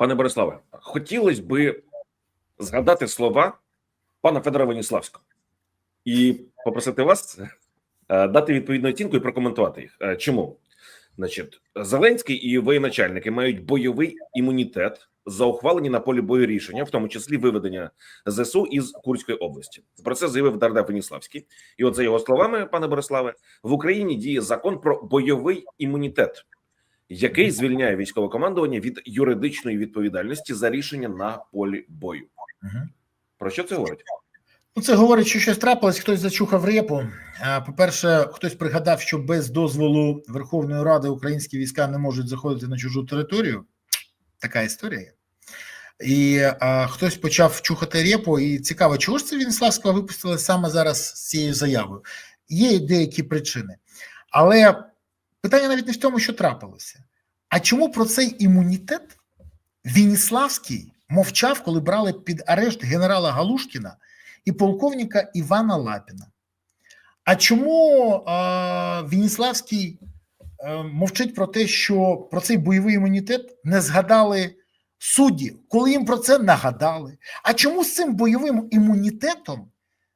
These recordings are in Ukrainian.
Пане Бориславе, хотілося би згадати слова пана Федора Веніславського і попросити вас е, дати відповідну оцінку і прокоментувати їх. Е, Чому? Значить, Зеленський і воєначальники мають бойовий імунітет за ухвалені на полі бою рішення, в тому числі виведення ЗСУ із Курської області. Про це заявив Дарда Веніславський. І, от за його словами, пане Бориславе, в Україні діє закон про бойовий імунітет який звільняє військове командування від юридичної відповідальності за рішення на полі бою. Угу. Про що це говорить? Ну, це говорить, що щось трапилось, хтось зачухав репу. По-перше, хтось пригадав, що без дозволу Верховної Ради українські війська не можуть заходити на чужу територію. Така історія. є. І а, хтось почав чухати репу, і цікаво, чого ж це Вінславського випустили саме зараз з цією заявою? Є деякі причини. Але питання навіть не в тому, що трапилося. А чому про цей імунітет Вініславський мовчав, коли брали під арешт генерала Галушкіна і полковника Івана Лапіна? А чому е, Вініславський е, мовчить про те, що про цей бойовий імунітет не згадали судді, коли їм про це нагадали? А чому з цим бойовим імунітетом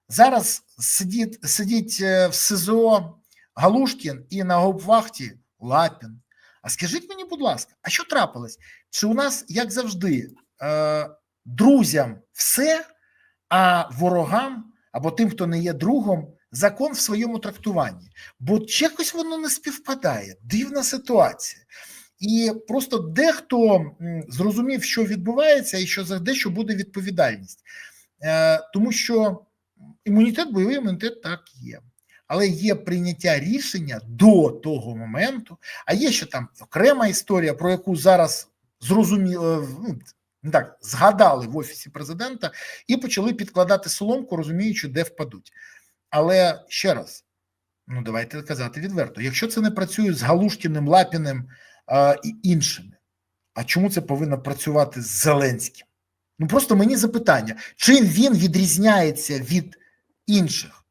зараз сидить, сидить е, в СИЗО Галушкін і на гопвахті Лапін? А скажіть мені, будь ласка, а що трапилось? Чи у нас, як завжди, е, друзям все, а ворогам або тим, хто не є другом, закон в своєму трактуванні? Бо якось воно не співпадає. Дивна ситуація. І просто дехто зрозумів, що відбувається, і що за дещо буде відповідальність, е, тому що імунітет, бойовий імунітет так є. Але є прийняття рішення до того моменту, а є ще там окрема історія, про яку зараз зрозуміло, ну, так згадали в офісі президента і почали підкладати соломку, розуміючи, де впадуть. Але ще раз, ну давайте казати відверто: якщо це не працює з Галушкіним, Лапіним а, і іншими, а чому це повинно працювати з Зеленським? Ну просто мені запитання, чим він відрізняється від інших?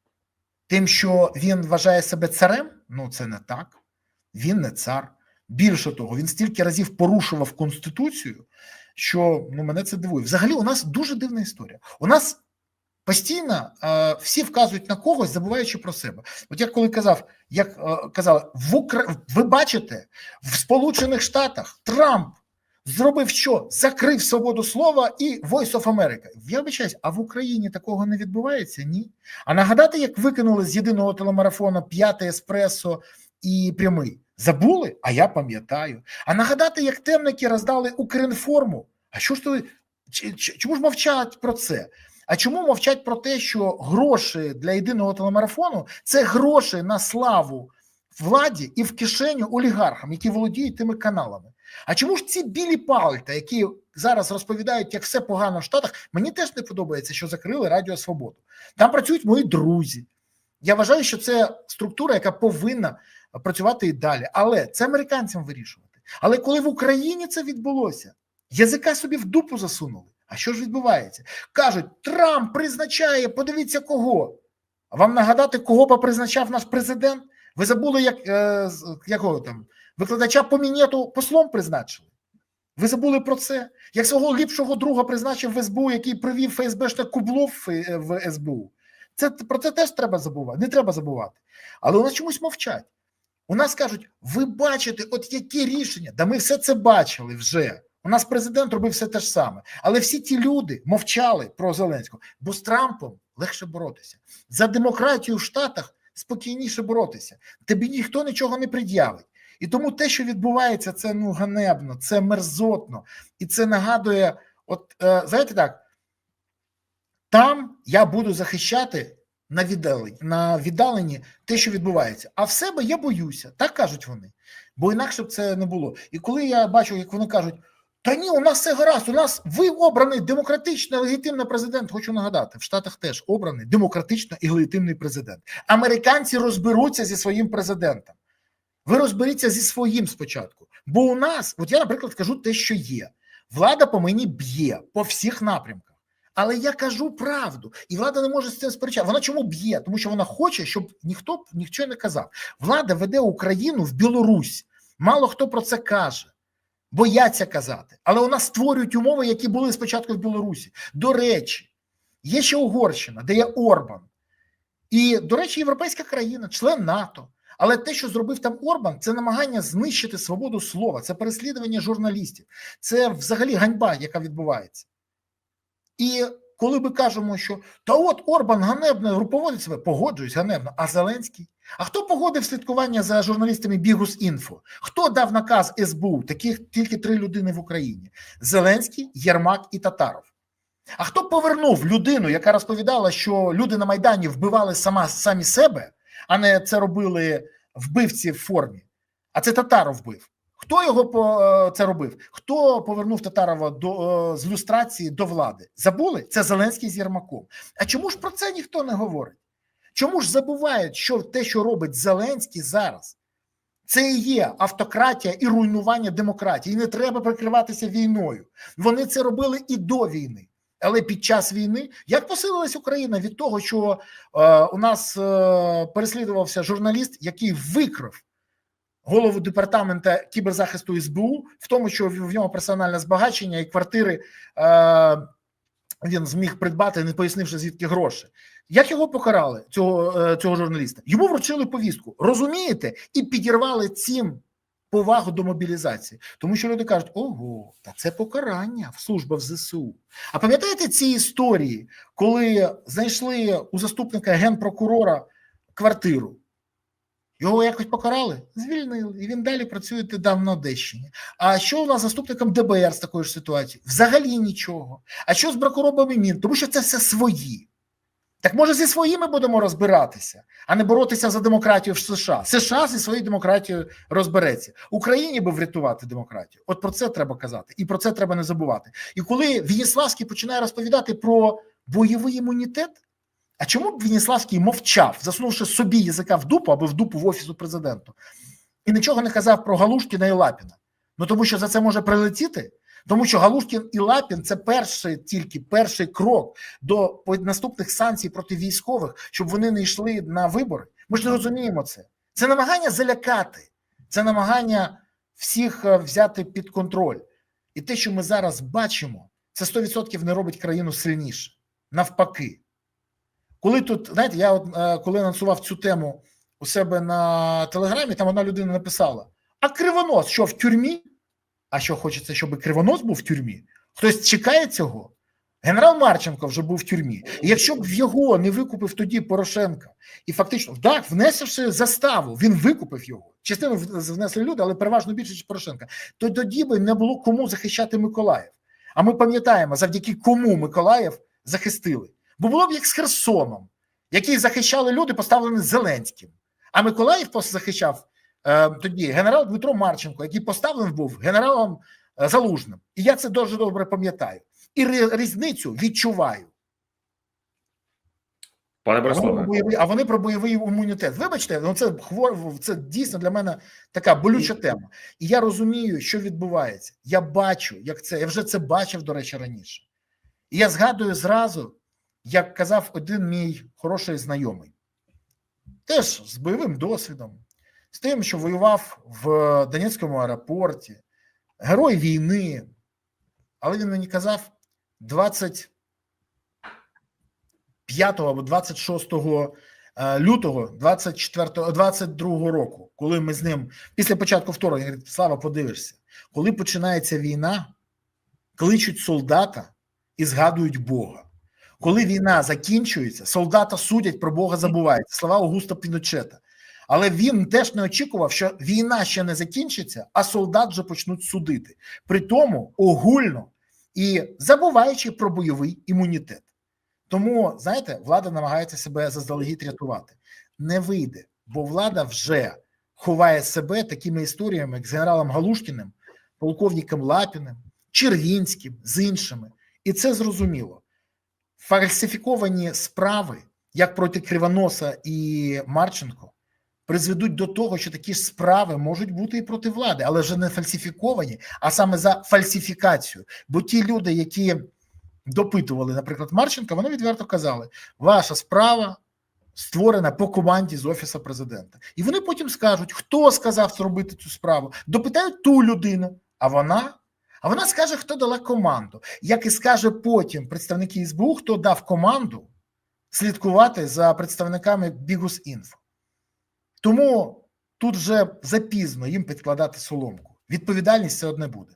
Тим, що він вважає себе царем, ну це не так. Він не цар. Більше того, він стільки разів порушував конституцію, що ну мене це дивує. Взагалі, у нас дуже дивна історія. У нас постійно е, всі вказують на когось, забуваючи про себе. От я коли казав, як е, казали, в Укра... ви бачите, в Сполучених Штатах Трамп зробив що? Закрив свободу слова і Voice of America. Я вибачаюсь, а в Україні такого не відбувається? Ні. А нагадати, як викинули з єдиного телемарафону п'яте еспресо і прямий. Забули? А я пам'ятаю. А нагадати, як темники роздали Укрінформу. А що ж то чому ж мовчать про це? А чому мовчать про те, що гроші для єдиного телемарафону це гроші на славу владі і в кишеню олігархам, які володіють тими каналами? А чому ж ці білі пальта, які зараз розповідають, як все погано в Штатах, мені теж не подобається, що закрили Радіо Свободу. Там працюють мої друзі. Я вважаю, що це структура, яка повинна працювати і далі. Але це американцям вирішувати. Але коли в Україні це відбулося, язика собі в дупу засунули. А що ж відбувається? Кажуть, Трамп призначає, подивіться кого. Вам нагадати, кого попризначав наш президент? Ви забули, як е, якого там викладача по мінету послом призначили? Ви забули про це? Як свого ліпшого друга призначив в СБУ, який привів ФСБшне кубло в СБУ? Це про це теж треба забувати. Не треба забувати. Але у нас чомусь мовчать. У нас кажуть: ви бачите, от які рішення? Да ми все це бачили вже. У нас президент робив все те ж саме. Але всі ті люди мовчали про Зеленського, бо з Трампом легше боротися. За демократію в Штатах спокійніше боротися. Тобі ніхто нічого не пред'явить. І тому те, що відбувається, це ну ганебно, це мерзотно, і це нагадує: от е, знаєте так, там я буду захищати на віддаленні, на віддаленні те, що відбувається. А в себе я боюся, так кажуть вони. Бо інакше б це не було. І коли я бачу, як вони кажуть, та ні, у нас все гаразд, у нас ви обраний демократично легітимний президент. Хочу нагадати, в Штатах теж обраний демократично і легітимний президент. Американці розберуться зі своїм президентом. Ви розберіться зі своїм спочатку. Бо у нас, от я, наприклад, кажу те, що є. Влада по мені б'є по всіх напрямках. Але я кажу правду, і влада не може з цим сперечати. Вона чому б'є? Тому що вона хоче, щоб ніхто нічого не казав. Влада веде Україну в Білорусь. Мало хто про це каже. бояться казати, але у нас створюють умови, які були спочатку в Білорусі. До речі, є ще Угорщина, де є Орбан, і, до речі, європейська країна, член НАТО. Але те, що зробив там Орбан, це намагання знищити свободу слова, це переслідування журналістів, це взагалі ганьба, яка відбувається. І коли ми кажемо, що та от Орбан ганебно руководить себе, погоджуюсь ганебно. А Зеленський? А хто погодив слідкування за журналістами Бігус Інфо? Хто дав наказ СБУ? Таких тільки три людини в Україні: Зеленський, Єрмак і Татаров. А хто повернув людину, яка розповідала, що люди на Майдані вбивали сама самі себе, а не це робили вбивці в формі? А це Татаров вбив. Хто його по е, це робив? Хто повернув Татарова до е, з люстрації до влади? Забули? Це Зеленський з Єрмаком. А чому ж про це ніхто не говорить? Чому ж забувають, що те, що робить Зеленський зараз, це і є автократія і руйнування демократії. І не треба прикриватися війною. Вони це робили і до війни. Але під час війни як посилилась Україна від того, що е, у нас е, переслідувався журналіст, який викрив голову департамента кіберзахисту СБУ, в тому, що в нього персональне збагачення і квартири е, він зміг придбати, не пояснивши звідки гроші. Як його покарали, цього, е, цього журналіста? Йому вручили повістку, розумієте, і підірвали цим повагу до мобілізації. Тому що люди кажуть: ого, та це покарання в служба в ЗСУ. А пам'ятаєте ці історії, коли знайшли у заступника генпрокурора квартиру? Його якось покарали, звільнили, і він далі працює там на Одещині. А що у нас заступником ДБР з такою ж ситуацією? Взагалі нічого. А що з прокурорами МІН? Тому що це все свої. Так може зі своїми будемо розбиратися, а не боротися за демократію в США. США зі своєю демократією розбереться. Україні би врятувати демократію. От про це треба казати, і про це треба не забувати. І коли Вініславський починає розповідати про бойовий імунітет. А чому б Веніславський мовчав, засунувши собі язика в дупу або в дупу в офісу президенту, і нічого не казав про Галушкіна і Лапіна? Ну тому що за це може прилетіти. Тому що Галушкін і Лапін це перший тільки перший крок до наступних санкцій проти військових, щоб вони не йшли на вибори. Ми ж не розуміємо це. Це намагання залякати, це намагання всіх е, взяти під контроль. І те, що ми зараз бачимо, це 100% не робить країну сильніше. Навпаки. Коли тут, знаєте, я от е, коли анонсував цю тему у себе на телеграмі, там одна людина написала: А кривонос, що в тюрмі? А що хочеться, щоб кривонос був в тюрмі? Хтось чекає цього? Генерал Марченко вже був в тюрмі. І якщо б його не викупив тоді Порошенка, і фактично так, внесивши заставу, він викупив його. Частину внесли люди, але переважно більше ніж Порошенка. То тоді би не було кому захищати Миколаїв. А ми пам'ятаємо, завдяки кому Миколаїв захистили. Бо було б як з Херсоном, який захищали люди, поставлені Зеленським. А Миколаїв захищав тоді генерал Дмитро Марченко, який поставлений був генералом е, Залужним. І я це дуже добре пам'ятаю. І різницю відчуваю. Пане А Бориславе, а вони про бойовий імунітет. Вибачте, ну це хвор, це дійсно для мене така болюча тема. І я розумію, що відбувається. Я бачу, як це. Я вже це бачив, до речі, раніше. І я згадую зразу, як казав один мій хороший знайомий, теж з бойовим досвідом, з тим, що воював в Донецькому аеропорті, герой війни. Але він мені казав 25 або 26 е, лютого 24, 22 року, коли ми з ним після початку вторгнення, говорить, Слава, подивишся, коли починається війна, кличуть солдата і згадують Бога. Коли війна закінчується, солдата судять про Бога забувають. Слова Аугуста Піночета. Але він теж не очікував, що війна ще не закінчиться, а солдат вже почнуть судити. При тому огульно і забуваючи про бойовий імунітет. Тому, знаєте, влада намагається себе заздалегідь рятувати. Не вийде, бо влада вже ховає себе такими історіями, як з генералом Галушкіним, полковником Лапіним, Чергінським, з іншими. І це зрозуміло. Фальсифіковані справи, як проти Кривоноса і Марченко, призведуть до того, що такі ж справи можуть бути і проти влади, але вже не фальсифіковані, а саме за фальсифікацію. Бо ті люди, які допитували, наприклад, Марченка, вони відверто казали: ваша справа створена по команді з офісу президента, і вони потім скажуть, хто сказав зробити цю справу, допитають ту людину. А вона? А вона скаже, хто дала команду. Як і скаже потім представники СБУ, хто дав команду слідкувати за представниками Бігус.Інфо. Тому тут вже запізно їм підкладати соломку. Відповідальність все одне буде.